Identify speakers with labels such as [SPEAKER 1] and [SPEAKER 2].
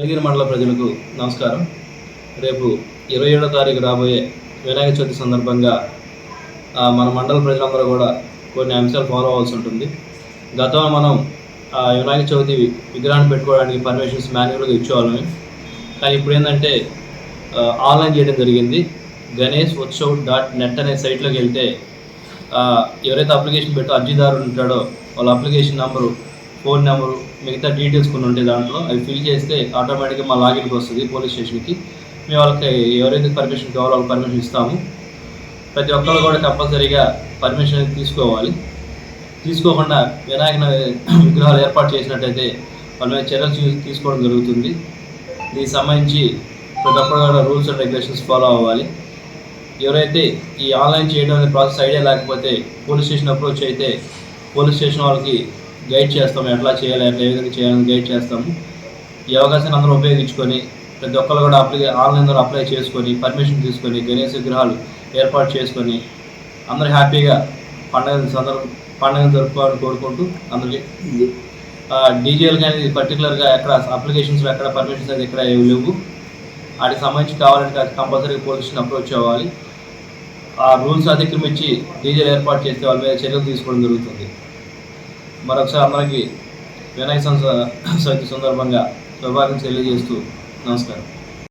[SPEAKER 1] కలిగిన మండల ప్రజలకు నమస్కారం. రేపు ఇరవై ఏడో తారీఖు రాబోయే వినాయక చవితి సందర్భంగా మన మండల ప్రజలందరూ కూడా కొన్ని అంశాలు ఫాలో అవ్వాల్సి ఉంటుంది. గతంలో మనం వినాయక చవితి విగ్రహాన్ని పెట్టుకోవడానికి పర్మిషన్స్ మాన్యువల్గా ఇచ్చేవాళ్ళని కానీ ఇప్పుడు ఏంటంటే ఆన్లైన్ చేయడం జరిగింది. గణేష్ ఉత్సవ్ డాట్ నెట్ అనే సైట్లోకి వెళ్తే ఎవరైతే అప్లికేషన్ పెట్టో అర్జీదారుడు ఉంటాడో వాళ్ళ అప్లికేషన్ నెంబరు ఫోన్ నెంబర్ మిగతా డీటెయిల్స్ కొన్ని ఉంటాయి దాంట్లో. అవి ఫిల్ చేస్తే ఆటోమేటిక్గా మా లాగిన్కి వస్తుంది పోలీస్ స్టేషన్కి. మేము వాళ్ళకి ఎవరైతే పర్మిషన్ కావాలో వాళ్ళకి పర్మిషన్ ఇస్తాము. ప్రతి ఒక్కరు కూడా కంపల్సరీగా పర్మిషన్ అనేది తీసుకోవాలి. తీసుకోకుండా వినాయక విగ్రహాలు ఏర్పాటు చేసినట్టయితే వాళ్ళ మీద చర్యలు తీసుకోవడం జరుగుతుంది. దీనికి సంబంధించి ప్రతి ఒక్కరు కూడా రూల్స్ అండ్ రెగ్యులేషన్స్ ఫాలో అవ్వాలి. ఎవరైతే ఈ ఆన్లైన్ చేయడం అనే ప్రాసెస్ ఐడియా లేకపోతే పోలీస్ స్టేషన్ అప్రోచ్ అయితే పోలీస్ స్టేషన్ వాళ్ళకి గైడ్ చేస్తాము ఎట్లా చేయాలి ఎట్లా ఏ విధంగా చేయాలని గైడ్ చేస్తాము ఈ అవకాశాన్ని అందరూ ఉపయోగించుకొని ప్రతి ఒక్కరు కూడా అప్లై ఆన్లైన్ ద్వారా అప్లై చేసుకొని పర్మిషన్ తీసుకొని గణేష్ విగ్రహాలు ఏర్పాటు చేసుకొని అందరూ హ్యాపీగా పండగ సందర్భం పండుగను జరుపుకోవాలని కోరుకుంటూ అందరికీ డీజేలు కానీ పర్టికులర్గా ఎక్కడ అప్లికేషన్స్ ఎక్కడ పర్మిషన్స్ అనేది ఎక్కడ ఏవి లేవు. వాటికి సంబంధించి కావాలంటే కంపల్సరీ పోలీసుని అప్రోచ్ అవ్వాలి. ఆ రూల్స్ అతిక్రమించి డీజేలు ఏర్పాటు చేస్తే వాళ్ళ మీద చర్యలు తీసుకోవడం జరుగుతుంది. మరొకసారి అందరికీ వినాయక సంస చవితి సందర్భంగా శుభాకాంక్షలు తెలియజేస్తూ నమస్కారం.